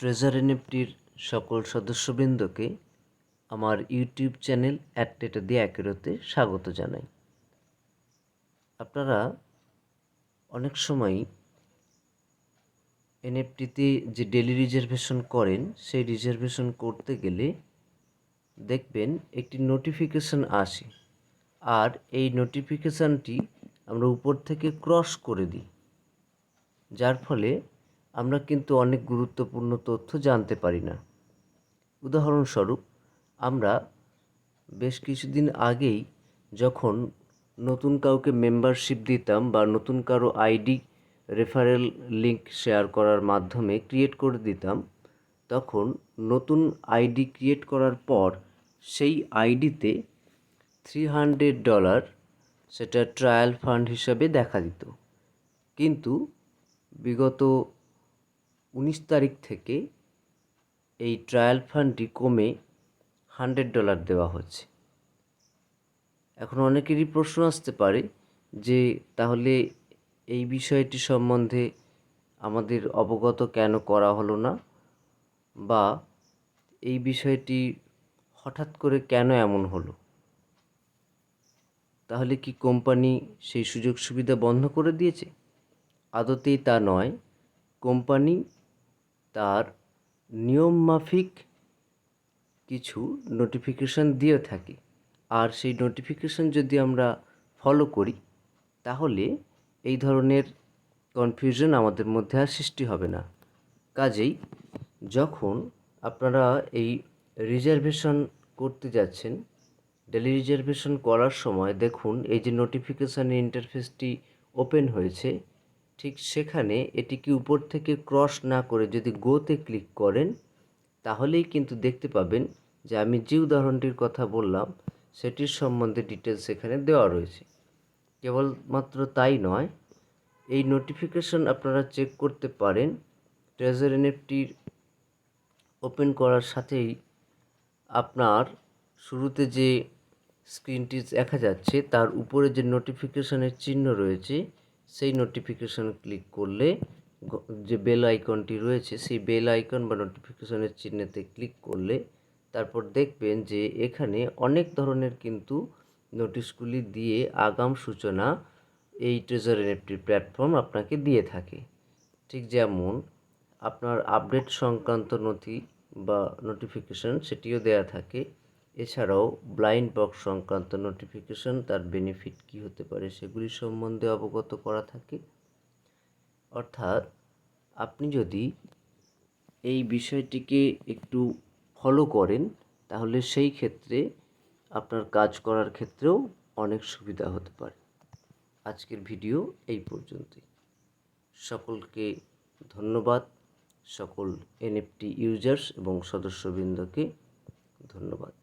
Treasure এনএফটির সকল সদস্যবৃন্দকে আমার YouTube channel at টেটা দিয়ে একেরোতে স্বাগত জানাই। আপনারা অনেক সময় এনএফটিতে যে ডেলি রিজার্ভেশন করেন, সেই রিজার্ভেশন করতে গেলে দেখবেন একটি নোটিফিকেশান আসে। আর এই নোটিফিকেশানটি আমরা উপর থেকে ক্রস করে দিই। যার ফলে আমরা কিন্তু অনেক গুরুত্বপূর্ণ তথ্য জানতে পারি না। উদাহরণস্বরূপ, আমরা বেশ কিছুদিন আগেই যখন নতুন কাউকে মেম্বারশিপ দিতাম বা নতুন কারও আইডি রেফারেল লিংক শেয়ার করার মাধ্যমে ক্রিয়েট করে দিতাম, তখন নতুন আইডি ক্রিয়েট করার পর সেই আইডিতে থ্রি হান্ড্রেড ডলার সেটা ট্রায়াল ফান্ড হিসাবে দেখা দিত। কিন্তু বিগত উনিশ তারিখ থেকে এই ট্রায়াল ফান্ডটি কমে হান্ড্রেড ডলার দেওয়া হচ্ছে। এখন অনেকেরই প্রশ্ন আসতে পারে যে তাহলে এই বিষয়টি সম্বন্ধে আমাদের অবগত কেন করা হলো না? বা এই বিষয়টি হঠাৎ করে কেন এমন হলো? তাহলে কি কোম্পানি সেই সুযোগ সুবিধা বন্ধ করে দিয়েছে? আদতেই তা নয়। কোম্পানি তার নিয়মমাফিক কিছু নোটিফিকেশান দিয়ে থাকে। আর সেই নোটিফিকেশান যদি আমরা ফলো করি, তাহলে এই ধরনের কনফিউশন আমাদের মধ্যে আর সৃষ্টি হবে না। কাজেই যখন আপনারা এই রিজার্ভেশন করতে যাচ্ছেন ডেলি রিজার্ভেশন করার সময় দেখুন এই যে নোটিফিকেশানের ইন্টারফেসটি ওপেন হয়েছে ঠিক সেখানে এটিকে উপর থেকে ক্রস না করে যদি গোতে ক্লিক করেন, তাহলেই কিন্তু দেখতে পাবেন যে আমি যে উদাহরণটির কথা বললাম, সেটির সম্বন্ধে ডিটেলস এখানে দেওয়া রয়েছে। কেবলমাত্র তাই নয়, এই নোটিফিকেশন আপনারা চেক করতে পারেন ট্রেজার এনএফটির ওপেন করার সাথেই আপনার শুরুতে যে স্ক্রিনটি দেখা যাচ্ছে, তার উপরে যে নোটিফিকেশনের চিহ্ন রয়েছে সেই নোটিফিকেশন ক্লিক করলে যে বেল আইকনটি রয়েছে, সেই বেল আইকন বা নোটিফিকেশনের চিহ্নেতে ক্লিক করলে তারপর দেখবেন যে এখানে অনেক ধরনের কিন্তু নোটিশগুলি দিয়ে আগাম সূচনা এই ট্রেজার এনএফটি প্ল্যাটফর্ম আপনাকে দিয়ে থাকে। ঠিক যেমন আপনার আপডেট সংক্রান্ত নথি বা নোটিফিকেশন সেটিও দেয়া থাকে। এছাড়াও ব্লাইন্ড বক্স সংক্রান্ত নোটিফিকেশন তার বেনিফিট কী হতে পারে সেগুলি সম্বন্ধে অবগত করা থাকে। অর্থাৎ আপনি যদি এই বিষয়টিকে একটু ফলো করেন, তাহলে সেই ক্ষেত্রে আপনার কাজ করার ক্ষেত্রেও অনেক সুবিধা হতে পারে। আজকের ভিডিও এই পর্যন্তই। সকলকে ধন্যবাদ। সকল এনএফটি ইউজার্স এবং সদস্যবৃন্দকে ধন্যবাদ।